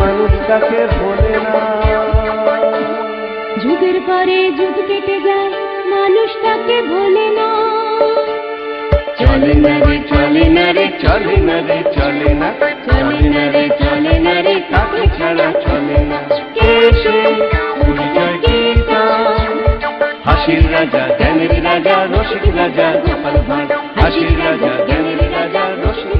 মানুষ তাকে ভোলে না যুগের পরে যুগ কেটে যায় মানুষ তাকে ভোলে না চলে না রে চলে না রে চলে না রে চলে না চলে না রে চলে না রে তাকে ছাড়া চলে না? হাসির রাজা জ্ঞানের রাজা রসিক রাজা গোপাল ভাঁড় হাসির রাজা জ্ঞানের রাজা রসিক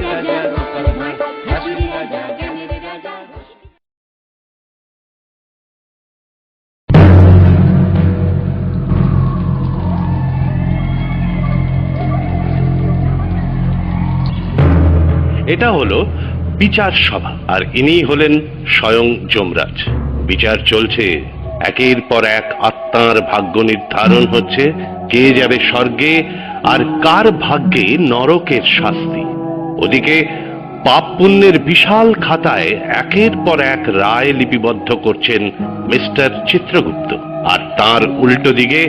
এটা হলো বিচার সভা, আর ইনি হলেন স্বয়ং যমরাজ। বিচার চলছে, একের পর এক আত্মার ভাগ্য নির্ধারণ হচ্ছে, কে যাবে স্বর্গে আর কার ভাগ্যে নরকের শাস্তি। ওদিকে পাপ পুণ্যের বিশাল খাতায় একের পর এক রায় লিপিবদ্ধ করছেন মিস্টার চিত্রগুপ্ত। আর তার উল্টো দিকে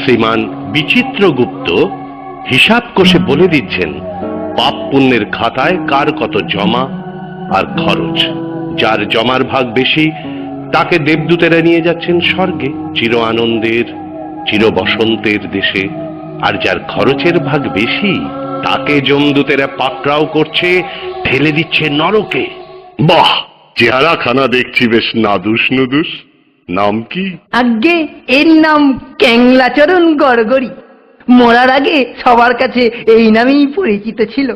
শ্রীমান বিচিত্রগুপ্ত হিসাব কষে বলে দিচ্ছেন পাপ পুণ্যের খাতায় কার কত জমা আর খরচ? যার জমার ভাগ বেশি তাকে দেবদূতেরা নিয়ে যাচ্ছেন স্বর্গে চির আনন্দের চির বসন্তের দেশে। আর যার খরচের ভাগ বেশি তাকে জমদূতেরা পাকড়াও করছে ঠেলে দিচ্ছে নরকে। বাহ! চেহারা খানা দেখছি বেশ নাদুস নুদুস। নাম কি? আগে এর নাম ক্যাংলাচরণ গড়গড়ি। মরার আগে সবার কাছে এই নামেই পরিচিত ছিল।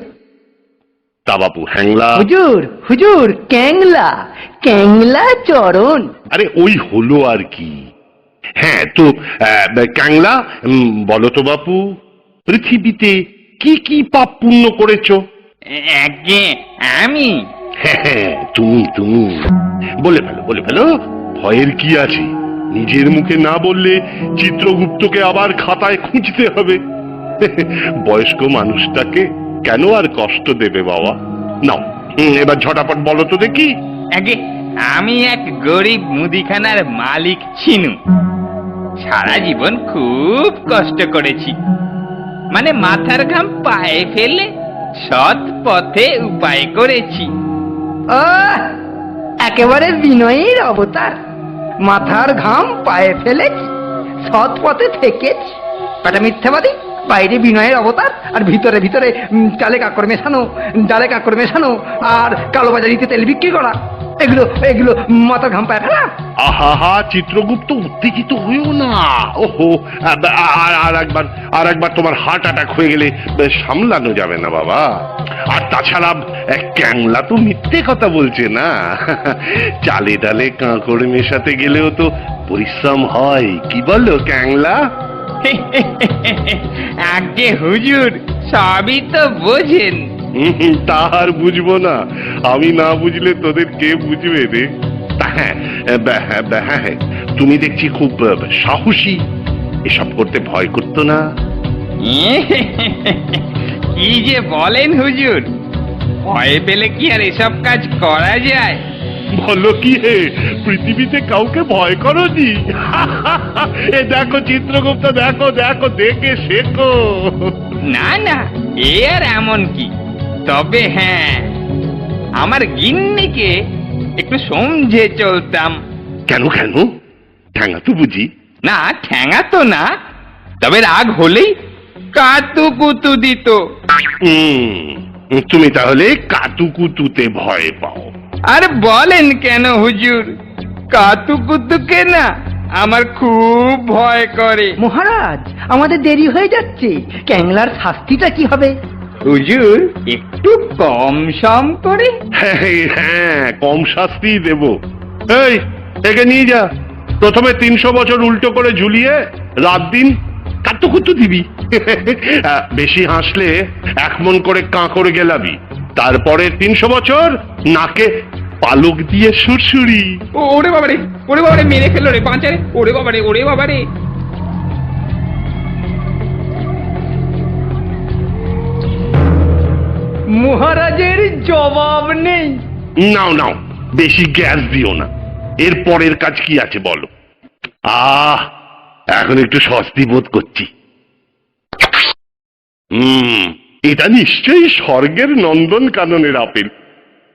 তা বাপু হ্যাংলা? হুজুর হুজুর ক্যাংলা ক্যাংলা চরণ। আরে ওই হলো আর কি। হ্যাঁ তো আহ, ক্যাংলা উম, বলো তো বাপু পৃথিবীতে কি কি পাপ পুণ্য করেছ? আগে আমি। হ্যাঁ, হ্যাঁ, তুমি তুমি। বলে ফেলো বলে ফেলো ভয়ের কি আছে? নিজের মুখে না বললে চিত্রগুপ্তকে আবার খাতায় খুঁজতে হবে। বয়স্ক মানুষটাকে কেন আর কষ্ট দেবে বাবা? নাও এবার ঝটাপট বলো তো দেখি। আগে আমি এক গরিব মুদিখানার মালিক ছিনু। সারা জীবন খুব কষ্ট করেছি। মানে মাথার ঘাম পায়ে ফেলে সৎ পথে উপায় করেছি। ও একেবারে বিনয়ের অবতার। মাথার ঘাম পায়ে ফেলেছি সৎ পথে থেকেছি। একটা মিথ্যাবাদী, বাইরে বিনয়ের অবতার, আর ভিতরে ভিতরে চালে কাকড় মেশানো, ডালে কাকড় মেশানো, আর কালোবাজারিতে তেল বিক্রি করা। এগুলো এগুলো মাথা ঘাম পায়ে ফেলা আহা চিত্রগুপ্ত উত্তেজিত হয়েও না। ওহো আর আর একবার আর একবার তোমার হার্ট অ্যাটাক হয়ে গেলে বেশ সামলানো যাবে না বাবা। আর তাছাড়া এক ক্যাংলা তো মিথ্যে কথা বলছে না। চালে ডালে কাঁকড় মেশাতে গেলেও তো পরিশ্রম হয়। কি বলো ক্যাংলা? আগে হুজুর সবই তো বোঝেন। হুম, তা আর বুঝব না। আমি না বুঝলে তোদের কে বুঝবে রে? হ্যাঁ হ্যাঁ, হ্যাঁ, তুমি দেখছি খুব সাহসী। এসব করতে ভয় করতো না। কি যে বলেন হুজুর? ভয় পেলে কি আর এসব কাজ করা যায়? বলো কি হে পৃথিবীতে কাউকে ভয় করনি এ দেখো চিত্রগুপ্ত দেখো দেখো দেখে শেখো। না না এ আর এমন কি? তবে হ্যাঁ আমার গিন্নিকে একটু সমঝে চলতাম। কেন কেন? ঠ্যাঙা তো বুঝি। না ঠ্যাঙা তো না তবে রাগ হলেই কাতু কুতু দিত তুমি তাহলে কাতুকুতুতে ভয় পাও। আর বলেন কেন হুজুর? কাতু কুতুকে না আমার খুব ভয় করে। মহারাজ আমাদের দেরি হয়ে যাচ্ছে। ক্যাংলার শাস্তিটা কি হবে? হুজুর একটু কম সম করে। হ্যাঁ হ্যাঁ কম শাস্তি দেব। এই একে নিয়ে যা। প্রথমে তিনশো বছর উল্টো করে ঝুলিয়ে রাত দিন কাতুকুতু দিবি। বেশি হাসলে এক মন করে কাঁকড়ে গেলাবি। তারপরে তিনশো বছর নাকে পালক দিয়ে সুরসুরি। ও- ওরে বাবারে ওরে বাবারে মেরে ফেলল রে পাঁচারে। ওরে বাবারে ওরে বাবারে। মহারাজের জবাব নেই। নাও নাও বেশি গ্যাস দিও না। এর পরের কাজ কি আছে বলো। আহ এখন একটু স্বস্তি বোধ করছি। হুম এটা নিশ্চয়ই স্বর্গের নন্দন কাননের আপেল।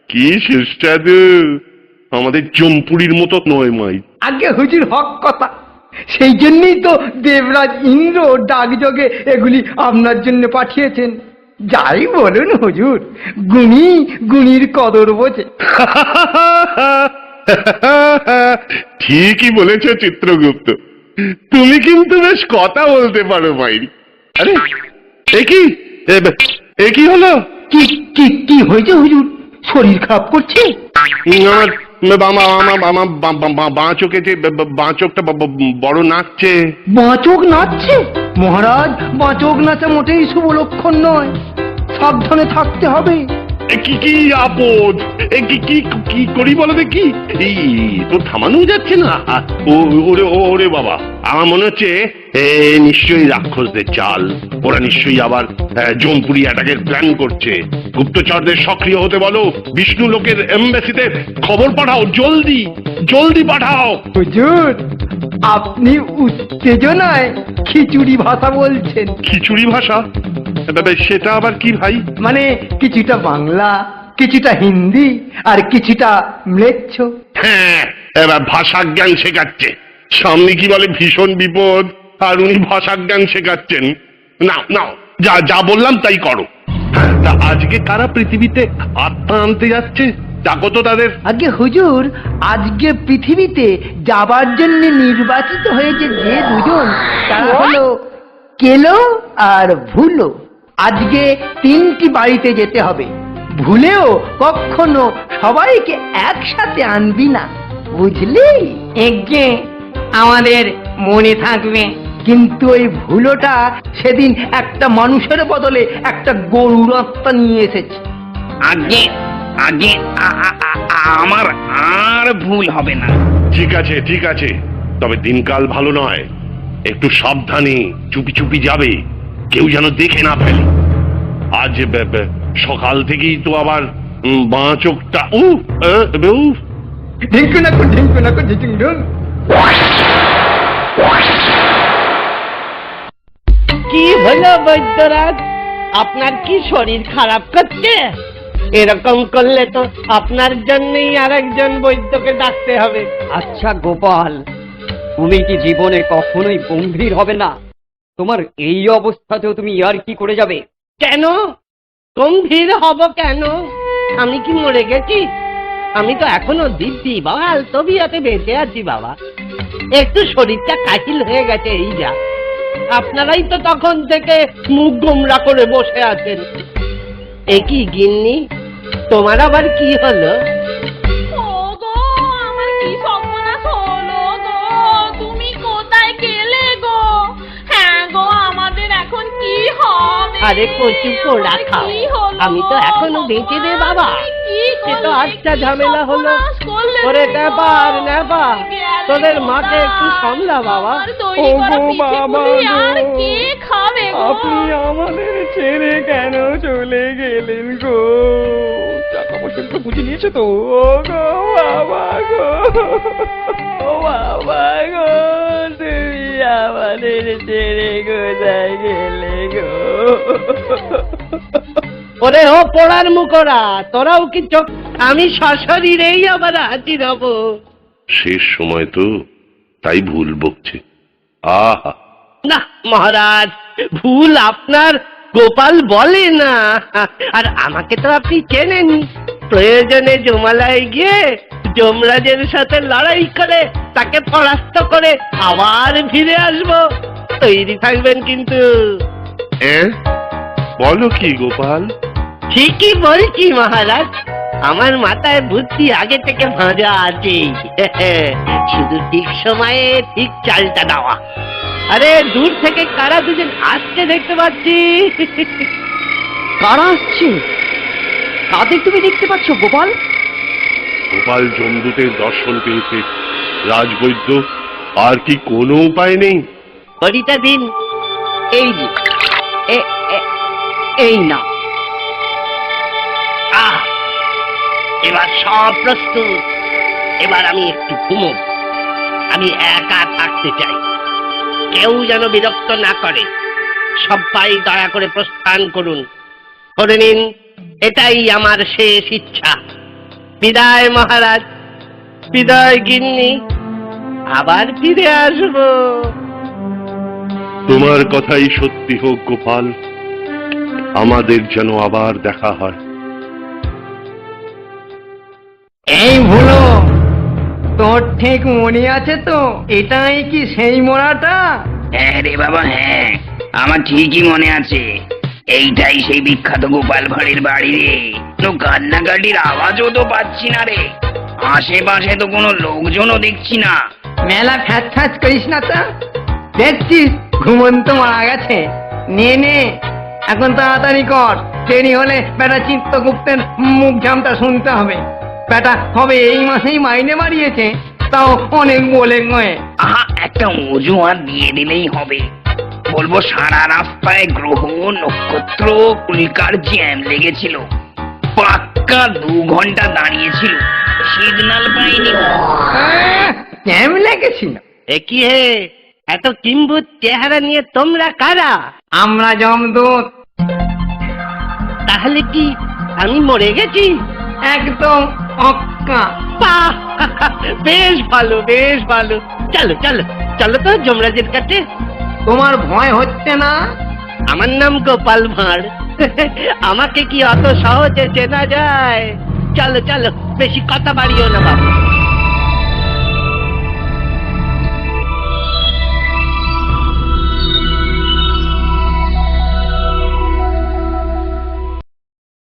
কি সুস্বাদু আমাদের জম্পুরির মতো নয় মাই। আগে হুজুর হক কথা। সেই জন্যই তো দেবরাজ ইন্দ্র ডাকযোগে এগুলি আপনার জন্য পাঠিয়েছেন। যাই বলুন হুজুর গুণী গুণীর কদর বোঝে ঠিকই বলেছ চিত্রগুপ্ত তুমি কিন্তু বেশ কথা বলতে পারো মাইরি আরে এ কি এ- এ কি হলো কি কি কি হয়েছে হুজুর শরীর খারাপ করছে আমার বা- বা- বা- বাঁ চোখে যে বা- বা- বাঁ চোখটা বা- বা- বড় নাচছে বাঁচক নাচছে মহারাজ বাঁচক নাচা মোটেই শুভ লক্ষণ নয়। সাবধানে থাকতে হবে। এ কি কি আপদ? এ কি কি কি করি বলো দেখি? এই তো থামানো যাচ্ছে না। ও ওরে ওরে বাবা আমার মনে হচ্ছে এ নিশ্চয়ই রাক্ষসদের চাল। ওরা নিশ্চয়ই আবার জমপুরি অ্যাটাকের প্ল্যান করছে। গুপ্তচরদের সক্রিয় হতে বলো বিষ্ণু লোকের এমবেসিতে খবর পাঠাও জলদি জলদি পাঠাও। হুজুর আপনি উত্তেজনায় খিচুড়ি ভাষা বলছেন। খিচুড়ি ভাষা? তবে সেটা আবার কি ভাই? মানে কিছুটা বাংলা কিছুটা হিন্দি আর কিছুটা ম্লেচ্ছ। হ্যাঁ এবার ভাষা জ্ঞান শেখাচ্ছে। সামনে কি বলে ভীষণ বিপদ? আর উনি ভাষা জ্ঞান শেখাচ্ছেন। না না যা যা বললাম তাই করো। হ্যাঁ, তা আজকে কারা পৃথিবীতে আত্মা আনতে যাচ্ছে? ডাকো তো তাদের। আগে হুজুর আজকে পৃথিবীতে যাবার জন্য নির্বাচিত হয়েছে যে দুজন তারা হলো কেলো আর ভুলো। আজকে তিনটি বাড়িতে যেতে হবে। ভুলেও কখনো সবাইকে একসাথে আনবি না বুঝলি? এগে আমাদের মনে থাকবে। কিন্তু ওই ভুলোটা সেদিন একটা মানুষের বদলে একটা গরুর আত্মা নিয়ে এসেছে। আগে আগে আ- আ- আ- আমার আর ভুল হবে না। ঠিক আছে ঠিক আছে। তবে দিনকাল ভালো নয়। একটু সাবধানে চুপি চুপি যাবে। কেউ যেন দেখে না ফেলে। আজ সকাল থেকেই তো আবার বাঁ চোখটা উ উফ। ঢিঙ্কু নাকু ঢিঙ্কু নাকু ঢিঙ্কুং ঢুং কি হলো বৈদ্যরাজ? আপনার কি শরীর খারাপ করছে? এরকম করলে তো আপনার জন্যই আরেকজন বৈদ্যকে ডাকতে হবে। আচ্ছা গোপাল তুমি কি জীবনে কখনোই গম্ভীর হবে না? তোমার এই অবস্থাতেও তুমি আর কি করে যাবে? কেন? গম্ভীর হব কেন? আমি কি মরে গেছি? আমি তো এখনও দিব্যি বাবা তবিয়াতে বেঁচে আছি বাবা। একটু শরীরটা কাহিল হয়ে গেছে এই যা। আপনারাই তো তখন থেকে মুখ গোমরা করে বসে আছেন। একই গিন্নি? তোমার আবার কি হলো? হ্যাঁ আরে কচু পোড়া খাও। আমি তো এখনও বেঁচে রে বাবা। সে তো? আচ্ছা ঝামেলা হলো। ওরে তুমি নেবা তোদের মাকে একটু সামলা বাবা। পিঠে বাবা আপনি আমাদের ছেড়ে কেন চলে গেলেন গো? টাকা পয়সা তো বুঝে নিয়েছে তো? ও গো বাবা গো। ও বাবা গো তুমি আমাদের ছেড়ে কোথায় গেলে গো? ওরে ও পোড়ার মুখরা তোরাও কি চোখ আমি সশরীরেই আবার হাজির হব। শেষ সময় তো তাই ভুল বকছে। আহা। না মহারাজ ভুল আপনার গোপাল বলে না। আর আমাকে তো আপনি চেনেন প্রয়োজনে জমালায় গিয়ে যমরাজের সাথে লড়াই করে তাকে পরাস্ত করে আবার ফিরে আসব। তৈরি থাকবেন কিন্তু। বলো কি গোপাল? ঠিকই বলছি মহারাজ আমার মাথায় বুদ্ধি আগে থেকে ভাঁজা আছে শুধু ঠিক সময়ে ঠিক চালটা দেওয়া। আরে দূর থেকে কারা দুজন আসছে দেখতে পাচ্ছি? কারা আসছে? কাদের তুমি দেখতে পাচ্ছ গোপাল? গোপাল জমদূতের দর্শন পেয়েছে। রাজবৈদ্য আর কি কোনো উপায় নেই? ঘড়িটা দিন। এই যে এ- এ- এই না। আহ এবার সব প্রস্তুত। এবার আমি একটু ঘুমো আমি একা থাকতে চাই। কেউ যেন বিরক্ত না করে। সবাই দয়া করে প্রস্থান করুন। করে নিন এটাই আমার শেষ ইচ্ছা। বিদায় মহারাজ বিদায় গিন্নি। আবার ফিরে আসব। তোমার কথাই সত্যি হোক গোপাল। আমাদের যেন আবার দেখা হয়। এই ভুলো তোর ঠিক মনে আছে তো? এটাই কি সেই মোড়াটা হ্যাঁ রে বাবা হ্যাঁ। আমার ঠিকই মনে আছে। এইটাই সেই বিখ্যাত গোপাল ভাঁড়ের বাড়ি রে। তো কান্নাকাটির আওয়াজও তো পাচ্ছি না রে। আশেপাশে তো কোনো লোকজনও দেখছি না। মেলা ফ্যাচ ফ্যাচ করিস না তো? দেখছিস ঘুমন্ত মারা গেছে। নে নে। এখন তাড়াতাড়ি কর। দেরি হলে বেটা চিত্তগুপ্তের মুখ ঝামটা শুনতে হবে। বেটা হবে এই মাসেই মাইনে বাড়িয়েছে। তাও অনেক বলে গয়ে আহা একটা অজুহাত দিয়ে দিলেই হবে। বলব সারা রাস্তায় গ্রহ নক্ষত্র উল্কার জ্যাম লেগেছিল। পাক্কা দু ঘণ্টা দাঁড়িয়েছিল। সিগন্যাল পাইনি। ক্যাম লেগেছিল। এ কি হে? এত কিম্ভূত চেহারা নিয়ে তোমরা কারা? আমরা জমদূত। তাহলে কি আমি মরে গেছি? একদম অক্কা। বাহ! বেশ ভালো বেশ ভালো। চলো চলো চলো তো যমরাজের কাছে। তোমার ভয় হচ্ছে না? আমার নাম গোপাল ভাঁড়। আমাকে কি অত সহজে চেনা যায়? চলো চলো বেশি কথা বাড়িও না বাবু।